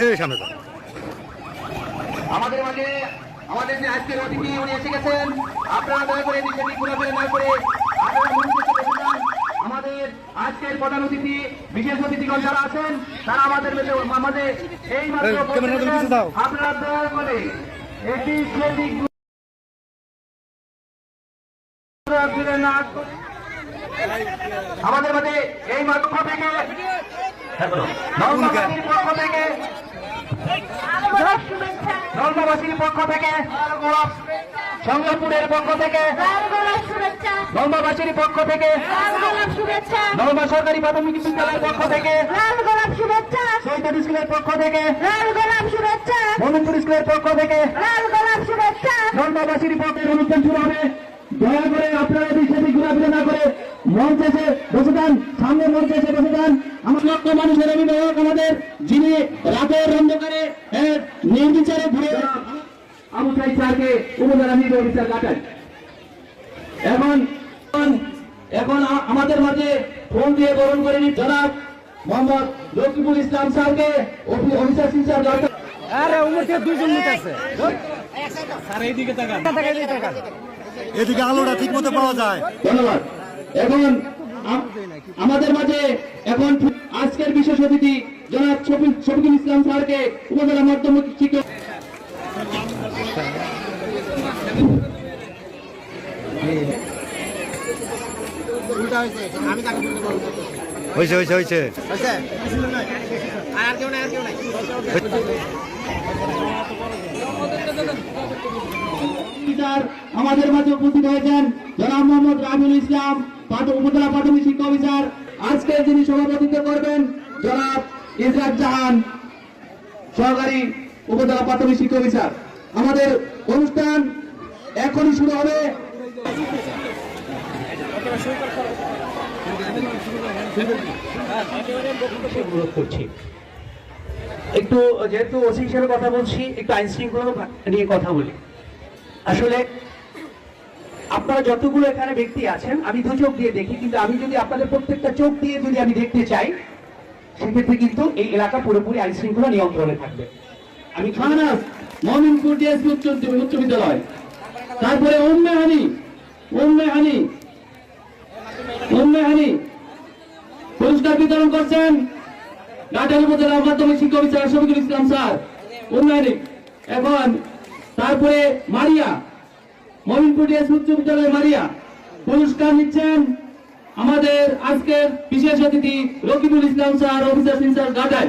এই সামনে আমাদের মাঝে আমাদের যে আজকের অতিথি উনি এসে গেছেন। আপনারা দয়া করে ঘোরাফেরা না করে। আমাদের আজকের প্রধান অতিথি বিশেষ অতিথিগণ যারা আছেন তারা আমাদের আমাদের এই মাত্র এই। আপনারা দয়া করে সেদিক আমাদের মাঝে মাত্র থেকে পক্ষ থেকে, সংগ্রামপুরের পক্ষ থেকে নলমাবাসীর পক্ষ থেকে নলমা সরকারি প্রাথমিক বিদ্যালয়ের পক্ষ থেকে স্কুলের পক্ষ থেকে মোমিনপুর স্কুলের পক্ষ থেকে নলমাবাসীর পক্ষে অনুষ্ঠান শুরু হবে। দয়া করে আপনারা সেদিক ঘোরাফেরা করে মঞ্চে এসে বসে যান, সামনে মঞ্চে এসে বসে যান। আমার লক্ষ মানুষের অভিভাবক আমাদের, যিনি রাতের অন্ধকারে নির্বিচারে ঘুরে আবু সাইদ স্যারকে উপজেলা নির্বাহী অফিসার কাটান এখন এখন- এখন আমাদের মাঝে ফোন দিয়ে বরণ করে নিন জনাব মোহাম্মদ লক্ষ্মীপুর ইসলাম স্যারকে অফি- অফিসার সিনচার কাটান আরে উমর থেকে দুইজন লোক আছে। আর এইদিকে তাকান। এদিকে আলোটা ঠিক মতো পাওয়া যায়। ধন্যবাদ। এখন আমাদের মাঝে এখন আজকের বিশেষ অতিথি জনাব শফিক- শফিকুল ইসলাম স্যারকে উপজেলা মাধ্যমিক শিক্ষক হয়েছে হয়েছে হয়েছে আমাদের মাঝে উপস্থিত হয়েছেন জনাব মোহাম্মদ রাবিউল ইসলাম পাঠ- উপজেলা প্রাথমিক শিক্ষা অফিসার। আজকে যিনি সভাপতিত্ব করবেন জনাব ইসরাত জাহান সহকারী উপজেলা প্রাথমিক শিক্ষা অফিসার। আমাদের অনুষ্ঠান এখনই শুরু হবে। একটু যেহেতু ওসি হিসেবে কথা বলছি, একটু আইন শৃঙ্খলা নিয়ে কথা বলি। আসলে আপনারা যতগুলো এখানে ব্যক্তি আছেন, আমি দু চোখ দিয়ে দেখি, কিন্তু আমি যদি আপনাদের প্রত্যেকটা চোখ দিয়ে যদি আমি দেখতে চাই, সেক্ষেত্রে কিন্তু এই এলাকা পুরোপুরি আইন শৃঙ্খলা নিয়ন্ত্রণে থাকবে। আমি খানাস, মমিনপুর ডিএসপি উচ্চ উচ্চ বিদ্যালয়। তারপরে উম্মে হানি উম্মে হানি উম্মে হানি পুরস্কার বিতরণ করছেন ঘাটাল উপজেলা মাধ্যমিক শিক্ষা অফিসার শফিকুল ইসলাম স্যার। উম্মে হানি এখন তারপরে মারিয়া, মমিনপুর ডিএসপি উচ্চ বিদ্যালয় মারিয়া। পুরস্কার নিচ্ছেন আমাদের আজকের বিশেষ অতিথি রকিবুল ইসলাম স্যার, অফিসার সিনসার ঘাটাল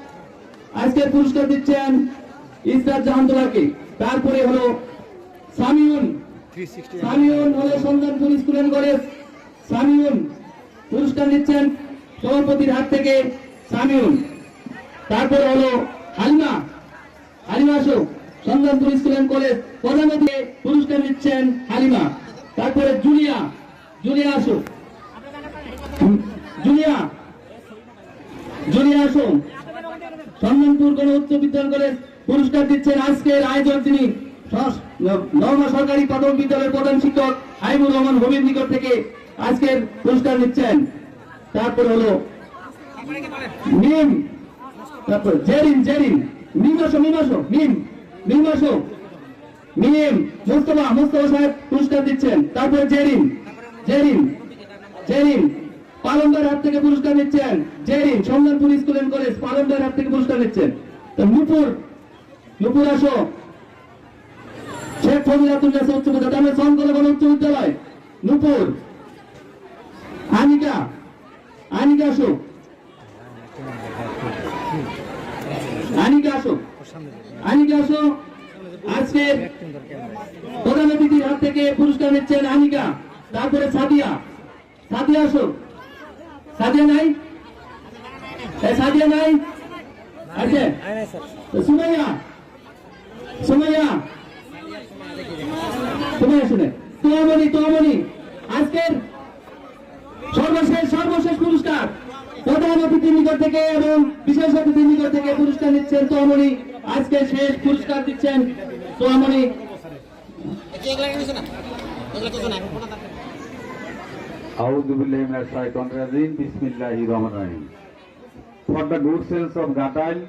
আজকের পুরস্কার দিচ্ছেন ইসরাত জাহান্তলাকে তারপরে হলো সামিউন। সামিউন হলো Santanpur school and college. Samiun পুরস্কার দিচ্ছেন সভাপতির হাত থেকে সামিউন। তারপরে হলো হালিমা। হালিমা আসো সন্তানপুর স্কুল অ্যান্ড কলেজ। প্রধানমন্ত্রী পুরস্কার দিচ্ছেন হালিমা। তারপরে জুলিয়া। জুলিয়া আসো। জুলিয়া। জুলিয়া আসো। সন্ধানপুর গণ উচ্চ বিদ্যালয় কলেজ পুরস্কার দিচ্ছেন আজকের আয়োজন তিনি। নর্মা সরকারি প্রাথমিক বিদ্যালয়ের প্রধান শিক্ষক হাইবুর রহমান হবির নিকট থেকে আজকের পুরস্কার দিচ্ছেন তারপর হলো মিম, তারপর জেরিন জেরিন। মিম আসো, মিম মিম আসো। মোস্তফা মোস্তফা সাহেব পুরস্কার দিচ্ছেন। তারপর জেরিন জেরিন জেরিন। পালনদার হাত থেকে পুরস্কার নিচ্ছেন Jerin Sandhanpur school and college পালনদার হাত থেকে পুরস্কার নিচ্ছেন। তো নুপুর নুপুর আসো। শেখ ফজিলাতুল ফজিলাতুল্লাহ উচ্চ বিদ্যালয় তাহলে সংকলে বলে উচ্চ বিদ্যালয়। নুপুর, আনিকা আনিকা আসো। আনিকা আসো। আনিকা আসো। আজকে প্রধান অতিথির হাত থেকে পুরস্কার নিচ্ছেন আনিকা, তারপরে সাদিয়া। সাদিয়া আসো। সাদিয়া নাই? নাই? আছে? সুমাইয়া? সুমাইয়া? সুমাইয়া শুনে। তোয়ামণি তোয়ামণি আজকের সর্বশেষ সর্বশেষ পুরস্কার। প্রধান অতিথির নিকট থেকে এবং বিশেষ অতিথির নিকট থেকে পুরস্কার নিচ্ছেন তোয়ামণি আজকে শেষ পুরস্কার দিচ্ছেন shaitanir rajim. Bismillahir rahmanir rahim. For the good sales of Gatal,